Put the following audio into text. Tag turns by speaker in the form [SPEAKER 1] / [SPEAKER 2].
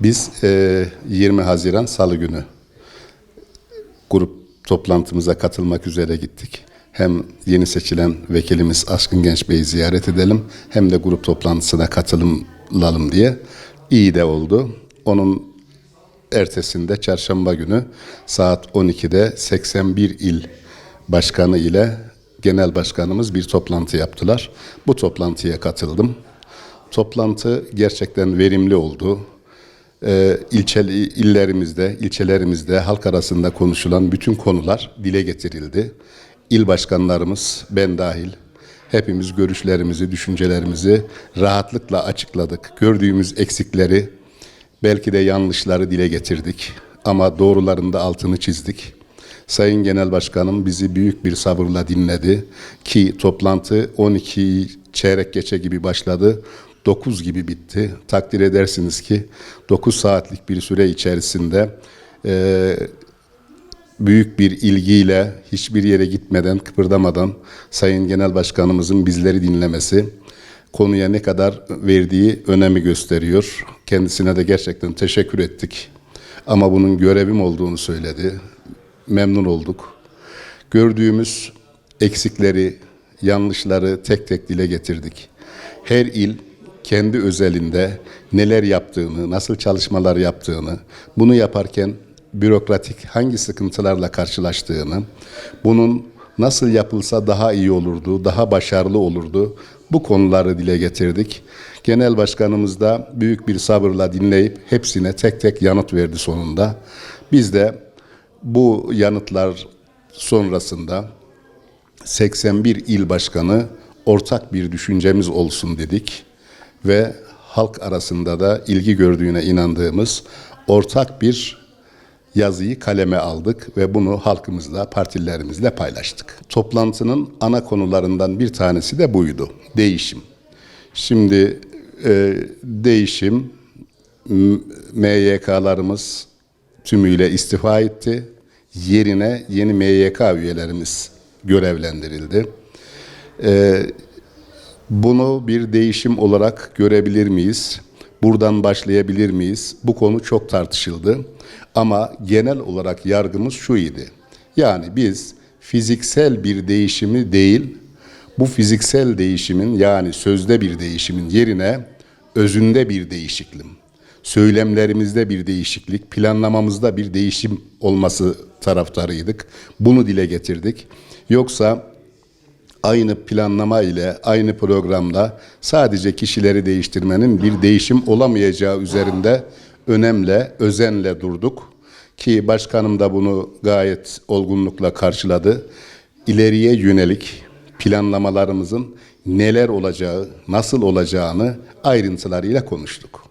[SPEAKER 1] Biz e, 20 Haziran Salı günü grup toplantımıza katılmak üzere gittik. Hem yeni seçilen vekilimiz Aşkın Genç Bey'i ziyaret edelim hem de grup toplantısına katılalım diye. İyi de oldu. Onun ertesinde çarşamba günü saat 12'de 81 il başkanı ile genel başkanımız bir toplantı yaptılar. Bu toplantıya katıldım. Toplantı gerçekten verimli oldu. İlçeli, illerimizde, ilçelerimizde halk arasında konuşulan bütün konular dile getirildi. İl başkanlarımız, ben dahil, hepimiz görüşlerimizi, düşüncelerimizi rahatlıkla açıkladık. Gördüğümüz eksikleri, belki de yanlışları dile getirdik. Ama doğruların da altını çizdik. Sayın Genel Başkanım bizi büyük bir sabırla dinledi ki toplantı 12 çeyrek geçe gibi başladı. 9 gibi bitti. Takdir edersiniz ki 9 saatlik bir süre içerisinde e, büyük bir ilgiyle hiçbir yere gitmeden, kıpırdamadan Sayın Genel Başkanımızın bizleri dinlemesi konuya ne kadar verdiği önemi gösteriyor. Kendisine de gerçekten teşekkür ettik. Ama bunun görevim olduğunu söyledi. Memnun olduk. Gördüğümüz eksikleri, yanlışları tek tek dile getirdik. Her il kendi özelinde neler yaptığını, nasıl çalışmalar yaptığını, bunu yaparken bürokratik hangi sıkıntılarla karşılaştığını, bunun nasıl yapılsa daha iyi olurdu, daha başarılı olurdu, bu konuları dile getirdik. Genel Başkanımız da büyük bir sabırla dinleyip hepsine tek tek yanıt verdi sonunda. Biz de bu yanıtlar sonrasında 81 il başkanı ortak bir düşüncemiz olsun dedik ve halk arasında da ilgi gördüğüne inandığımız ortak bir yazıyı kaleme aldık ve bunu halkımızla, partilerimizle paylaştık. Toplantının ana konularından bir tanesi de buydu, değişim. Şimdi e, değişim, MYK'larımız tümüyle istifa etti. Yerine yeni MYK üyelerimiz görevlendirildi. Bunu bir değişim olarak görebilir miyiz? Buradan başlayabilir miyiz? Bu konu çok tartışıldı. Ama genel olarak yargımız şu idi. Yani biz fiziksel bir değişimi değil, bu fiziksel değişimin yani sözde bir değişimin yerine özünde bir değişiklik, söylemlerimizde bir değişiklik, planlamamızda bir değişim olması taraftarıydık. Bunu dile getirdik. Yoksa aynı planlama ile aynı programda sadece kişileri değiştirmenin bir değişim olamayacağı üzerinde önemle, özenle durduk ki başkanım da bunu gayet olgunlukla karşıladı. İleriye yönelik planlamalarımızın neler olacağı, nasıl olacağını ayrıntılarıyla konuştuk.